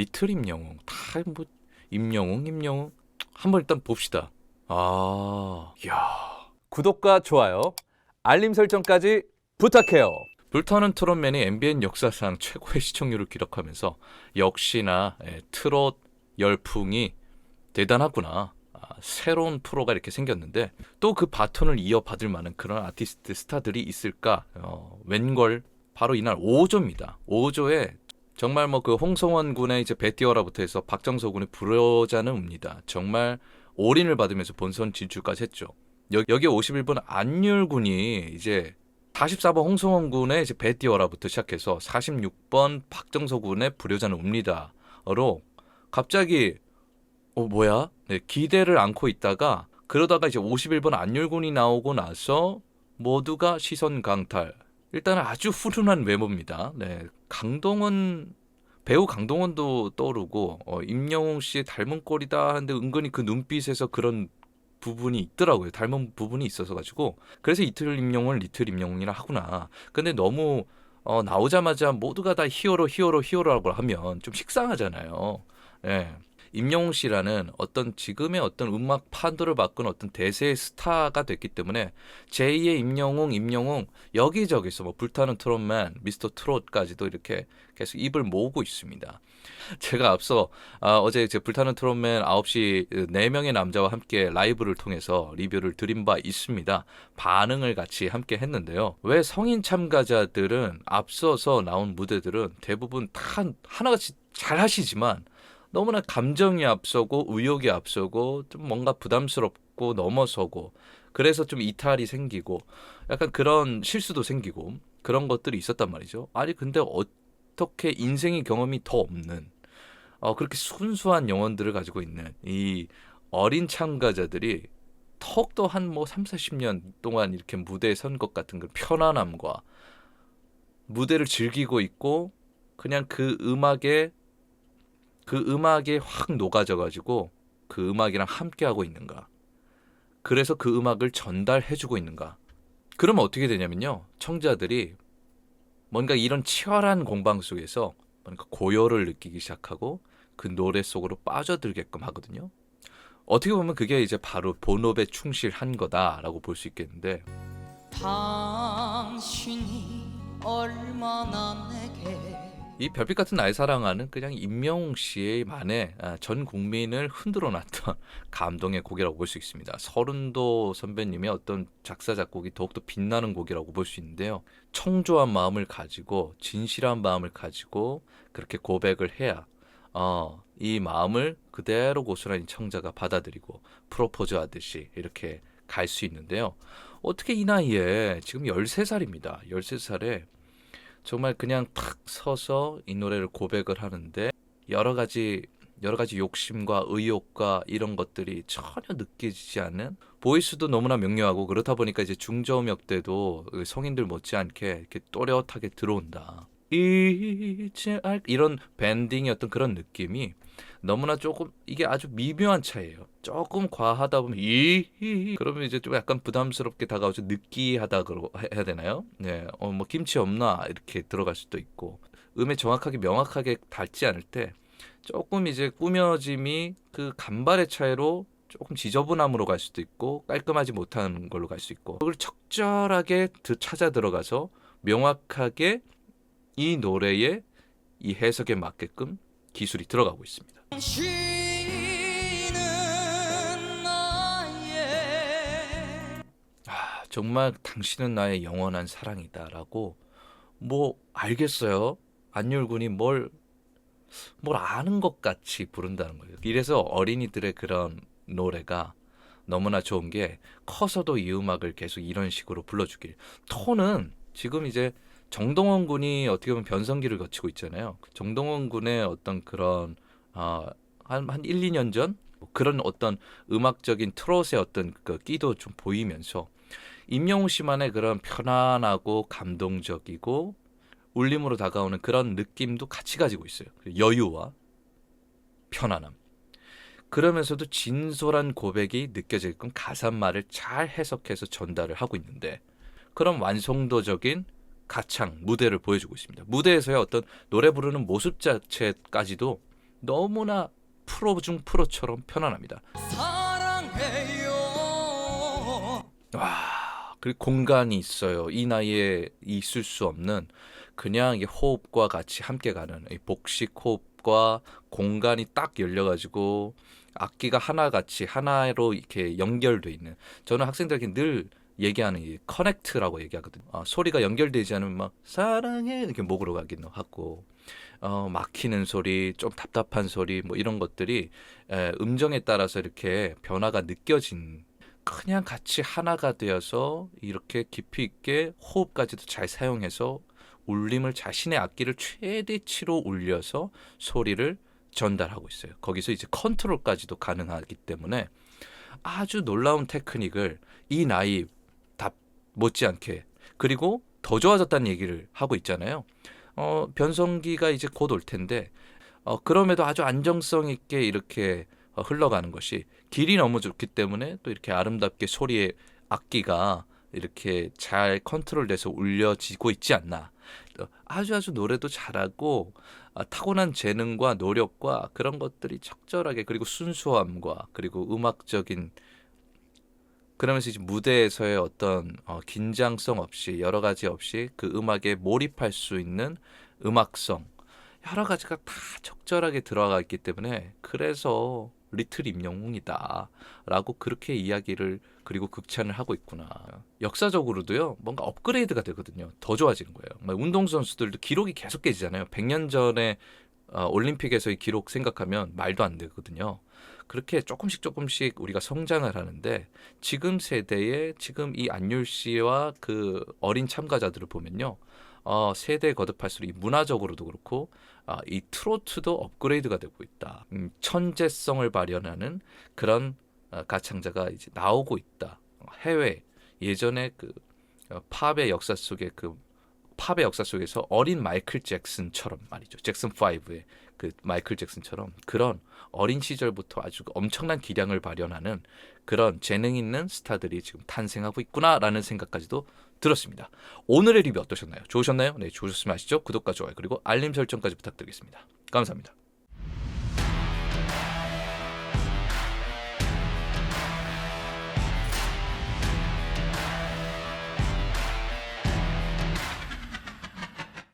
리틀 임영웅 다 뭐 임영웅 임영웅 한번 일단 봅시다. 아, 야 구독과 좋아요, 알림 설정까지 부탁해요. 불타는 트롯맨이 MBN 역사상 최고의 시청률을 기록하면서 역시나 예, 트롯 열풍이 대단하구나. 아, 새로운 프로가 이렇게 생겼는데 또 그 바톤을 이어받을 만한 그런 아티스트 스타들이 있을까? 어, 웬걸 바로 이날 5조입니다. 5조에 정말 뭐 그 홍성원 군의 이제 배띠어라부터 해서 박정서 군의 불효자는 웁니다. 정말 올인을 받으면서 본선 진출까지 했죠. 여, 여기 51번 안율 군이 이제 44번 홍성원 군의 이제 배띠어라부터 시작해서 46번 박정서 군의 불효자는 웁니다로 갑자기 어 뭐야? 네, 기대를 안고 있다가 그러다가 이제 51번 안율군이 나오고 나서 모두가 시선 강탈. 일단 아주 훈훈한 외모입니다. 네, 강동원 배우 강동원도 떠오르고 어, 임영웅 씨 닮은 꼴이다 하는데 은근히 그 눈빛에서 그런 부분이 있더라고요. 닮은 부분이 있어서 가지고 그래서 이틀 임영웅을 리틀 임영웅이라 하구나. 근데 너무 어, 나오자마자 모두가 다 히어로 히어로 히어로라고 하면 좀 식상하잖아요. 예. 임영웅 씨라는 어떤 지금의 어떤 음악 판도를 바꾼 어떤 대세의 스타가 됐기 때문에 제2의 임영웅, 임영웅 여기저기서 뭐 불타는 트롯맨, 미스터 트롯까지도 이렇게 계속 입을 모으고 있습니다. 제가 앞서 아, 어제 이제 불타는 트롯맨 9시 4명의 남자와 함께 라이브를 통해서 리뷰를 드린 바 있습니다. 반응을 같이 함께 했는데요. 왜 성인 참가자들은 앞서서 나온 무대들은 대부분 다 하나같이 잘 하시지만 너무나 감정이 앞서고 의욕이 앞서고 좀 뭔가 부담스럽고 넘어서고 그래서 좀 이탈이 생기고 약간 그런 실수도 생기고 그런 것들이 있었단 말이죠. 아니 근데 어떻게 인생의 경험이 더 없는 어 그렇게 순수한 영혼들을 가지고 있는 이 어린 참가자들이 턱도 한뭐 3, 40년 동안 이렇게 무대에 선 것 같은 그 편안함과 무대를 즐기고 있고 그냥 그 음악에 그 음악에 확 녹아져 가지고 그 음악이랑 함께 하고 있는가? 그래서 그 음악을 전달해 주고 있는가? 그러면 어떻게 되냐면요. 청자들이 뭔가 이런 치열한 공방 속에서 뭔가 고요를 느끼기 시작하고 그 노래 속으로 빠져들게끔 하거든요. 어떻게 보면 그게 이제 바로 본업에 충실한 거다라고 볼 수 있겠는데 당신이 얼마나 내게 이 별빛 같은 날 사랑하는 그냥 임영웅 씨의 만에 아, 전 국민을 흔들어 놨던 감동의 곡이라고 볼 수 있습니다. 서른도 선배님의 어떤 작사 작곡이 더욱더 빛나는 곡이라고 볼 수 있는데요. 청조한 마음을 가지고 진실한 마음을 가지고 그렇게 고백을 해야 어, 이 마음을 그대로 고스란히 청자가 받아들이고 프로포즈 하듯이 이렇게 갈 수 있는데요. 어떻게 이 나이에 지금 13살입니다. 13살에 정말 그냥 탁 서서 이 노래를 고백을 하는데 여러 가지 여러 가지 욕심과 의욕과 이런 것들이 전혀 느껴지지 않는 보이스도 너무나 명료하고 그렇다 보니까 이제 중저음역 때도 그 성인들 못지않게 이렇게 또렷하게 들어온다. 이제 알 이런 밴딩의 어떤 그런 느낌이 너무나 조금 이게 아주 미묘한 차이예요. 조금 과하다 보면 이 이- 그러면 이제 좀 약간 부담스럽게 다가오죠. 느끼하다 그러고 해- 해야 되나요? 네, 어 뭐 김치 없나 이렇게 들어갈 수도 있고 음에 정확하게 명확하게 닿지 않을 때 조금 이제 꾸며짐이 그 간발의 차이로 조금 지저분함으로 갈 수도 있고 깔끔하지 못한 걸로 갈 수 있고 그걸 적절하게 드- 찾아 들어가서 명확하게 이 노래의 이 해석에 맞게끔 기술이 들어가고 있습니다. 아, 정말 당신은 나의 영원한 사랑이다라고 뭐 알겠어요. 안율군이 뭘 뭘 아는 것 같이 부른다는 거예요. 이래서 어린이들의 그런 노래가 너무나 좋은 게 커서도 이 음악을 계속 이런 식으로 불러주길. 톤은 지금 이제 정동원 군이 어떻게 보면 변성기를 거치고 있잖아요. 정동원 군의 어떤 그런 아, 한, 한 1, 2년 전 그런 어떤 음악적인 트롯의 어떤 그 끼도 좀 보이면서 임영웅 씨만의 그런 편안하고 감동적이고 울림으로 다가오는 그런 느낌도 같이 가지고 있어요. 여유와 편안함. 그러면서도 진솔한 고백이 느껴지게끔 가사말을 잘 해석해서 전달을 하고 있는데 그런 완성도적인 가창 무대를 보여주고 있습니다. 무대에서의 어떤 노래 부르는 모습 자체까지도 너무나 프로 중 프로처럼 편안합니다. 사랑해요 와, 그리고 공간이 있어요. 이 나이에 있을 수 없는 그냥 이 호흡과 같이 함께 가는 이 복식 호흡과 공간이 딱 열려가지고 악기가 하나같이 하나로 이렇게 연결돼 있는. 저는 학생들에게 늘 얘기하는 이 커넥트라고 얘기하거든요. 아, 소리가 연결되지 않으면 막 사랑해 이렇게 목으로 가기도 하고 어, 막히는 소리, 좀 답답한 소리 뭐 이런 것들이 에, 음정에 따라서 이렇게 변화가 느껴진 그냥 같이 하나가 되어서 이렇게 깊이 있게 호흡까지도 잘 사용해서 울림을 자신의 악기를 최대치로 울려서 소리를 전달하고 있어요. 거기서 이제 컨트롤까지도 가능하기 때문에 아주 놀라운 테크닉을 이 나이 다 못지않게 그리고 더 좋아졌다는 얘기를 하고 있잖아요. 어, 변성기가 이제 곧 올 텐데 어, 그럼에도 아주 안정성 있게 이렇게 어, 흘러가는 것이 길이 너무 좋기 때문에 또 이렇게 아름답게 소리의 악기가 이렇게 잘 컨트롤돼서 울려지고 있지 않나. 또 아주 아주 노래도 잘하고 아, 타고난 재능과 노력과 그런 것들이 적절하게 그리고 순수함과 그리고 음악적인 그러면서 이제 무대에서의 어떤 어, 긴장성 없이 여러 가지 없이 그 음악에 몰입할 수 있는 음악성 여러 가지가 다 적절하게 들어가 있기 때문에 그래서 리틀 임영웅이다라고 그렇게 이야기를 그리고 극찬을 하고 있구나. 역사적으로도요 뭔가 업그레이드가 되거든요. 더 좋아지는 거예요. 막 운동 선수들도 기록이 계속 깨지잖아요. 100년 전에 어, 올림픽에서의 기록 생각하면 말도 안 되거든요. 그렇게 조금씩 조금씩 우리가 성장을 하는데 지금 세대의 지금 이 안율 씨와 그 어린 참가자들을 보면요. 어, 세대에 거듭할수록 이 문화적으로도 그렇고 아, 이 트로트도 업그레이드가 되고 있다. 음, 천재성을 발현하는 그런 어, 가창자가 이제 나오고 있다. 어, 해외 예전에 그 어, 팝의 역사 속에 그 팝의 역사 속에서 어린 마이클 잭슨처럼 말이죠. 잭슨 5의 그 마이클 잭슨처럼 그런 어린 시절부터 아주 엄청난 기량을 발현하는 그런 재능 있는 스타들이 지금 탄생하고 있구나라는 생각까지도 들었습니다. 오늘의 리뷰 어떠셨나요? 좋으셨나요? 네, 좋으셨으면 아시죠? 구독과 좋아요 그리고 알림 설정까지 부탁드리겠습니다. 감사합니다.